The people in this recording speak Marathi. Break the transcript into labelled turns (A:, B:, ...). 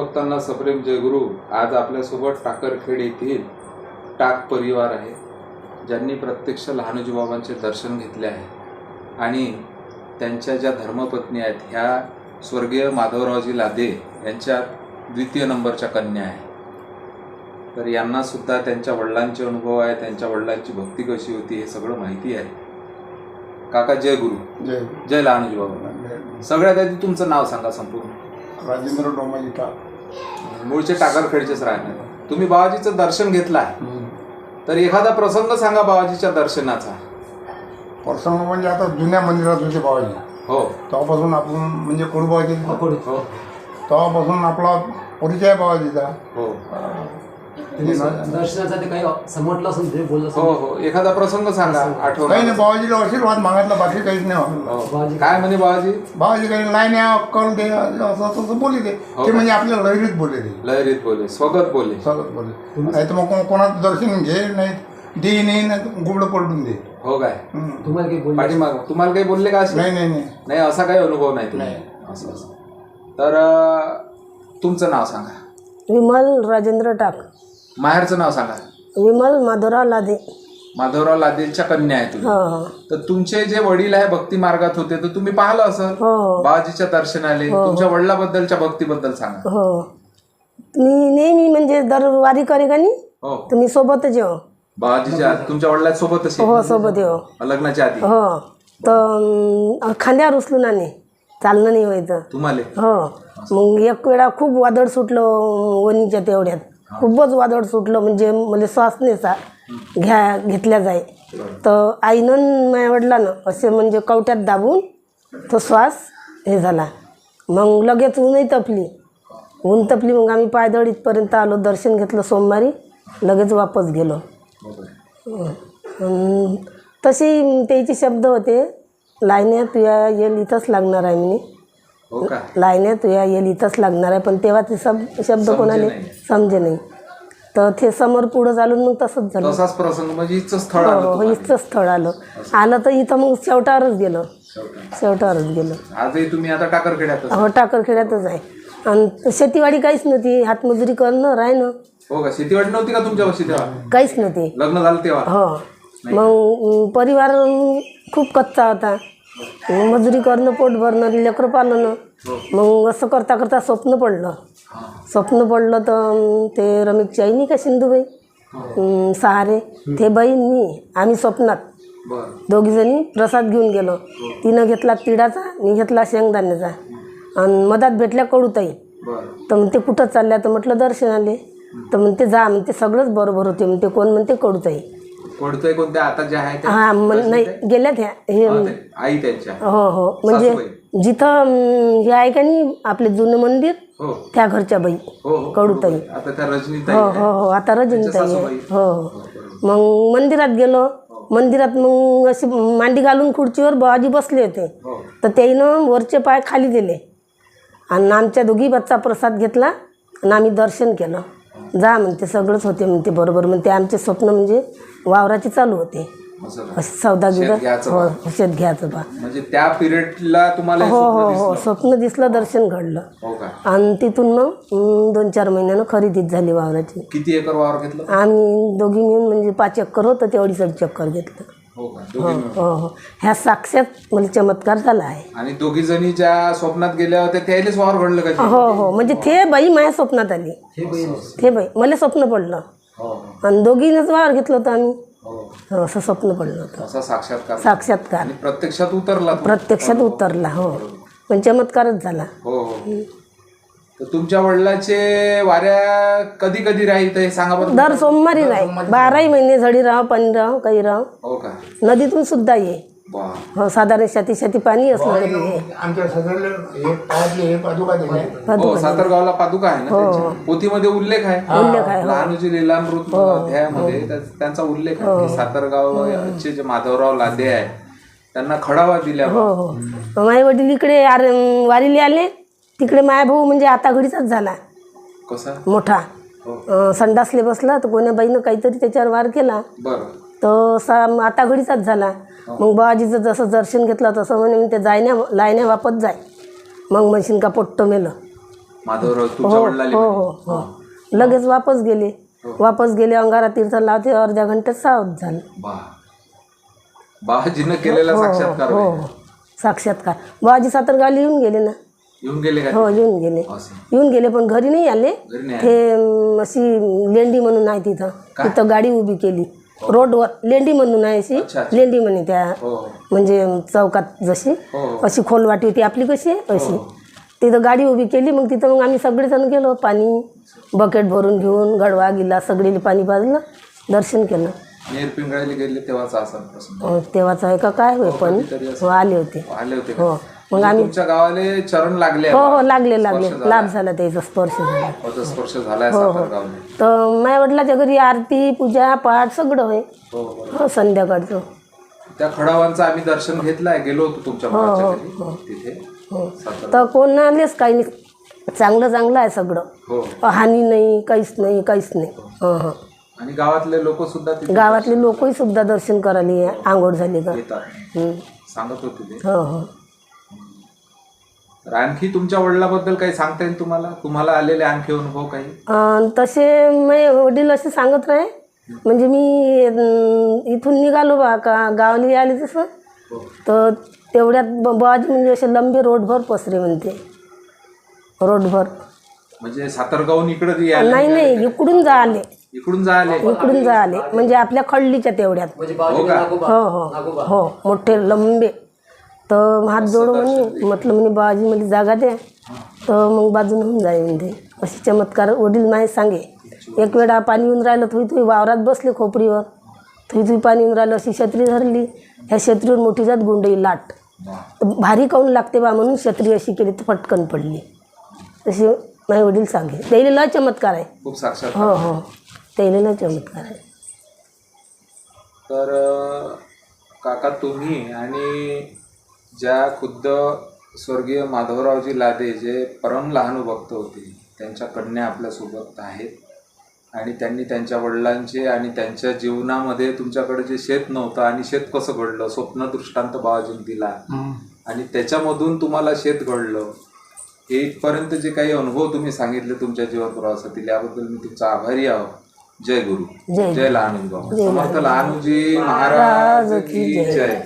A: भक्तांना सप्रेम जयगुरु आज आपल्यासोबत टाकरखेड येथील टाक परिवार आहे ज्यांनी प्रत्यक्ष लहानोजी बाबांचे दर्शन घेतले आहे. आणि त्यांच्या ज्या धर्मपत्नी आहेत ह्या स्वर्गीय माधवरावजी लादे यांच्या द्वितीय नंबरच्या कन्या आहे. तर यांना सुद्धा त्यांच्या वडिलांचे अनुभव आहे त्यांच्या वडिलांची भक्ती कशी होती हे सगळं माहिती आहे. काका जय गुरु
B: जय
A: जय लहानोजी. बाबा सगळ्यात आधी तुमचं नाव सांगा संपूर्ण.
B: राजेंद्र डोमाजी टाक.
A: मूळचे टाकरखेडचेच राहणार तुम्ही बाबाजीचं दर्शन घेतलं आहे. तर एखादा प्रसंग सांगा बाबाजीच्या दर्शनाचा.
B: प्रसंग म्हणजे आता जुन्या मंदिरात होते बाबाजी.
A: हो.
B: तेव्हापासून आपण म्हणजे कोडबाबाजी
A: हो.
B: तेव्हापासून आपला परिचय बाबाजीचा.
A: हो.
C: दर्शनासाठी काही बोललं
A: हो हो. एखादा प्रसंग सांगा आठवण
B: काही नाही बाबाजीला आशीर्वाद मागितला बाकी काहीच नाही.
A: हो. काय म्हणे बाबाजी?
B: बाबाजी काही नाही नाही अक्कल दे. असं बोलले ते.
A: हो.
B: ते
A: का?
B: म्हणजे आपल्या लहरीत बोलले ते.
A: लहरीत बोले स्वगत बोले
B: सगळं बोलले. नाही तर मग को- कोणाचं दर्शन घे नाही दे नाही नाही गुबडं पलटून दे.
A: हो काय?
B: हम्म.
C: तुम्हाला काही
A: पाठीमाग. तुम्हाला काही बोलले का असे?
B: नाही नाही नाही.
A: नाही असा काही अनुभव नाही तुम्ही.
B: नाही.
A: असं असं. तर अं, तुमचं नाव सांगा.
D: विमल राजेंद्र टाक.
A: माहेरचं नाव सांगा.
D: विमल माधुराव लादे.
A: माधवराव लादेलच्या कन्या आहे तुम्ही.
D: हो हो.
A: तर तुमचे जे वडील आहे भक्ती मार्गात होते तर तुम्ही पाहिलं असं?
D: हो.
A: बाबाजीच्या दर्शनाले. तुमच्या वडिलाबद्दलच्या भक्तीबद्दल सांगा.
D: हो. मी नेहमी म्हणजे दरवारी करे का नाही?
A: हो.
D: तुम्ही सोबतच येऊ.
A: बाबाजीच्या तुमच्या वडिला सोबतच
D: हो सोबत येऊ.
A: लग्नाच्या आधी.
D: हो. तर अं, खांद्यावर उचलून आणि. चालणं नाही व्हायचं
A: तुम्हाला?
D: हो. मग एक वेळा खूप वादळ सुटलं वणीच्या तेवढ्यात. खूपच वादळ सुटलं म्हणजे, म्हणजे मला श्वास घ्या घेतल्या जाई. तर आईनं माझ्या वडिलानं असे म्हणजे कवट्यात दाबून तो श्वास हे झाला. मग लगेच ऊनही तपली. ऊन तपली मग आम्ही पायदळ इथपर्यंत आलो दर्शन घेतलं सोमवारी लगेच वापस गेलो. तसे त्याचे शब्द होते लायन्या तुया येईल इथंच लागणार आहे मी
A: हो का?
D: लायण्या तुया येल इथंच लागणार आहे पण तेव्हा ते सब शब्द कोणाले?
A: नाही.
D: समजे नाही. तर ते समोर पुढं चालून मग तसंच झालं.
A: तसाच प्रसंग म्हणजे इथचं स्थळ आलं
D: हो
A: तुम्हाला.
D: इथंच स्थळ आलं. आलं तर इथं मग शेवटावरच गेलो.
A: शेवटी.
D: शेवटावरच गेलो.
A: आजही तुम्ही आता टाकरखेड्यात
D: हो टाकरखेड्यातच आहे. आणि शेतीवाडी काहीच नव्हती हातमजुरी करणं राहणं.
A: हो का? शेतीवाडी नव्हती का तुमच्यापाशी तेव्हा?
D: काहीच नव्हती.
A: लग्न झालं तेव्हा?
D: हो. मग अं, परिवार अं, खूप कच्चा होता. मजुरी करणं पोट भरणं लेकरं पालणं. मग असं करता करता स्वप्न पडलं. स्वप्न पडलं तर ते रमेशची आई नाही का सिंधुबाई? अं, सहारे. ते बहीण मी आम्ही स्वप्नात. दोघीजणी प्रसाद घेऊन गेलो. तिनं घेतला तिळाचा मी घेतला शेंगदाण्याचा. आणि मधात भेटल्या कडूताई तर म्हणते कुठं चालल्या? तर म्हटलं दर्शनाले तर म्हणते जा म्हणते सगळंच बरोबर होते. म्हणते कोण म्हणते? कडूताई
A: कोणत्या कोणत्या? आता ज्या त्या?
D: हा नाही गेल्यात ह्या हे
A: हा, ते आई त्यांच्या.
D: हो हो. म्हणजे
A: सासूबाई.
D: जिथं अं, हे आहे का नाही आपले जुनं मंदिर
A: हो.
D: त्या घरच्या बाई
A: हो हो.
D: कडूताई.
A: आता त्या रजनीताई
D: हो
A: आहे.
D: हो हो. आता रजनीताई आहे
A: सासूबाई.
D: हो हो. मग मंदिरात गेलो. मंदिरात मग अशी मांडी घालून खुर्चीवर बाबाजी बसले होते.
A: हो.
D: तर त्याईनं वरचे पाय खाली दिले. आणि आमच्या दोघी बच्चा प्रसाद घेतला आणि आम्ही दर्शन केलं. जा म्हणते सगळंच होते म्हणते बरोबर. म्हणते आमचे स्वप्न म्हणजे वावराचे चालू होते.
A: शेत घ्यायचं
D: हो शेत घ्यायचं बा.
A: म्हणजे त्या पिरियडला तुम्हाला हे
D: हो
A: स्वप्न
D: हो
A: दिसलं?
D: हो स्वप्न दिसलं दर्शन घडलं.
A: हो का?
D: आणि तिथून मग दोन चार महिन्यानं खरेदीच झाली वावराची.
A: किती एकर वावर घेतलं?
D: आम्ही दोघी मिळून म्हणजे पाच चक्कर होतं तेवढी सड चक्कर घेतलं.
A: हो.
D: हो हो ह्या साक्षात मला चमत्कार झाला आहे.
A: आणि दोघी जणी ज्या स्वप्नात गेल्या होत्या त्यानेच वावर घडलं का?
D: हो हो. म्हणजे ते बाई माझ्या स्वप्नात आली. ते बाई. मला स्वप्न पडलं. आणि दोघीनंच वावर घेतलं होतं आम्ही.
A: हो.
D: हो, असं स्वप्न पडलं होतं.
A: असा साक्षात्कार.
D: साक्षात्कार.
A: आणि प्रत्यक्षात उतरला तो.
D: प्रत्यक्षात उतरला हो. पण चमत्कारच झाला.
A: हो हो. तर तुमच्या वडिलाचे वाऱ्या कधी कधी राहील हे सांगा बरं.
D: दर सोमवारी राह बाराही महिने झडी राह पाणी राह काही राह.
A: हो का?
D: नदीतून सुद्धा ये. हो साधारण शाती शाती पाणी असलं तरी.
B: आमच्या हे पायातले हे पादुका दिले.
A: हो सातारगावला पादुका आहे ना त्यांच्या पोथीमध्ये उल्लेख आहे.
D: हो. उल्लेख आहे, हो.
A: लहानोजी लीलामृत अध्यायामध्ये त्या- त्यांचा उल्लेख आहे. की सातारगावचे जे माधवराव लादे आहे त्यांना खडावा दिल्या
D: हो हो. माझे वडील इकडे आर वारीले आले. तिकडे माया भाऊ म्हणजे आता घडीचाच झाला.
A: कसा?
D: मोठा.
A: हो.
D: अं, संडासले बसला तर कोण्या बाईनं काहीतरी त्याच्यावर वार केला.
A: बर.
D: तर सा आता घडीचाच झाला. मग बाबाजीचं जसं दर्शन घेतलं तसं म्हणे ते जायण्या लायण्या वापत जाय. मग म्हणशील का पोट्ट मेलं.
A: माधवराव तुमच्या
D: हो
A: वडिलांनी
D: हो हो हो. लगेच वापस गेले. वापस गेले अंगारा तीर्थ लावते अर्ध्या घंट्यात सावध झालं.
A: बा. बाबाजीनं केलेला साक्षात्कार
D: हो. हो साक्षात्कार. बाबाजी सातारगावला येऊन गेले ना.
A: येऊन गेले का
D: हो येऊन गेले.
A: असं.
D: येऊन गेले पण घरी नाही आले.
A: घरी नाही
D: ते अं, अशी लेंडी म्हणून आहे तिथं. तिथं गाडी उभी केली. रोडवर लेंडी म्हणून आहे अशी
A: अच्छा, अच्छा.
D: लेंडी म्हणे त्या.
A: हो हो.
D: म्हणजे चौकात जशी.
A: हो
D: अशी खोल वाटी होती आपली कशी आहे अशी तिथं गाडी उभी केली मग तिथं मग आम्ही सगळेजण गेलो पाणी बकेट भरून घेऊन गडवा गिला सगळीला पाणी पाजलं दर्शन केलं.
A: नेर पिंगळायला गेले तेव्हाचा असा प्रसंग
D: अं, तेव्हाचं आहे का काय होय पण हो, आले होते.
A: आले होते का?
D: हो. मग
A: म्हणजे
D: आम्ही
A: तुमच्या गावाले चरण लागले
D: हो हो लागले लागले. लाभ झाला त्याचा स्पर्श झाला.
A: स्पर्श झालाय
D: हो,
A: सातारगावने
D: तर माझ्या वडिलाच्या घरी आरती पूजा पाठ सगळं होय.
A: हो हो.
D: हो संध्याकाळचं.
A: त्या खडावांचं आम्ही दर्शन घेतलंय. गेलो होतो तुमच्या
D: हो,
A: भावाच्या घरी. तिथे. सातारा
D: तर कोण आलेच काही नाही. चांगलं चांगलं आहे सगळं.
A: हो.
D: हानी नाही काहीच नाही काहीच नाही. हं. हं
A: आणि गावातले लोक सुद्धा तिथे
D: गावातले लोकही सुद्धा दर्शन करायला आंघोळ झाली का?
A: येतात.
D: हं.
A: सांगत होते ते.
D: हो हो.
A: तर आणखी तुमच्या वडिलाबद्दल काही सांगता येईल तुम्हाला? तुम्हाला आलेले आणखी अनुभव काही?
D: तसे मी वडील असे सांगत नाही. म्हणजे मी अं, इथून निघालो बा का गावाला आले तसं तर तेवढ्यात ब- बाबाजी म्हणजे असे लंबे रोडभर पसरे म्हणते. रोडभर.
A: म्हणजे सातारगावून इकडे यायला
D: नाही नाही इकडून जा आले
A: इकडून जायले.
D: इकडून जा आले म्हणजे आपल्या खडलीच्या तेवढ्यात.
C: म्हणजे
A: हो का?
D: हो हो. हो मोठे लंबे. तर हात जोडू म्हणे म्हटलं म्हणे बाबाजी मला जागा द्या. तर मग बाजून होऊन जाईल म्हणजे असे चमत्कार वडील माहीत सांगे. एक वेळा पाणी येऊन राहिलं थोडी थोडी वावरात बसले खोपडीवर. थोडी थोडी पाणी येऊन राहिलं अशी छत्री धरली. ह्या छत्रीवर मोठी जात गुंडई लाट. भारी काऊन लागते बा म्हणून छत्री अशी केली तर पटकन पडली. तशी माझे वडील सांगे. त्याला लय चमत्कार आहे. हो हो. त्याला लय चमत्कार आहे.
A: तर काका तुम्ही आणि ज्या खुद्द स्वर्गीय माधवरावजी लादे जे परम लहानुभक्त होते त्यांच्या कन्या आपल्यासोबत आहेत. आणि त्यांनी त्यांच्या वडिलांचे आणि त्यांच्या जीवनामध्ये तुमच्याकडे जे शेत नव्हतं आणि शेत कसं घडलं? स्वप्न दृष्टांत बाबाजीने दिला. आणि त्याच्यामधून तुम्हाला शेत घडलं. हे इथपर्यंत जे काही अनुभव तुम्ही सांगितले तुमच्या जीवन प्रवासातील याबद्दल मी तुमचा आभारी आहो जय गुरु.
D: जय.
A: लहानूजी समर्थ लहानूजी महाराज की जय.